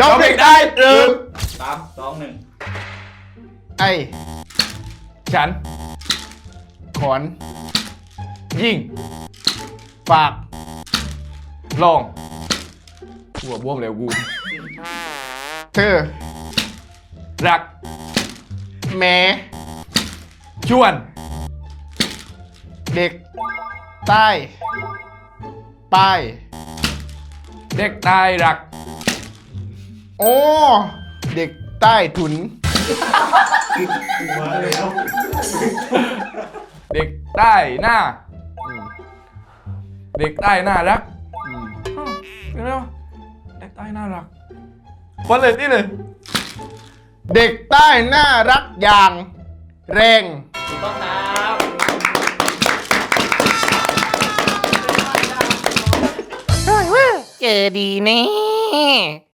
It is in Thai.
ดอกเด็กได้เติมสามสองหนึ่งไอฉัน ขอน ยิ่ง ฝาก ลองหัวบวมแล้วกู เธอ รัก แม้ชวน เด็ก ใต้ ป้าย เด็กใต้รัก โอ้เด็กใต้ถุนมาแล้วเด็กใต้หน้าอืมเด็กใต้น่ารักอืมอ้าวเดี๋ยวนะเด็กใต้น่ารักฟันเลยนี่เลย เด็กใต้น่ารักอย่าง แรงถูกต้องครับเจอดีแน่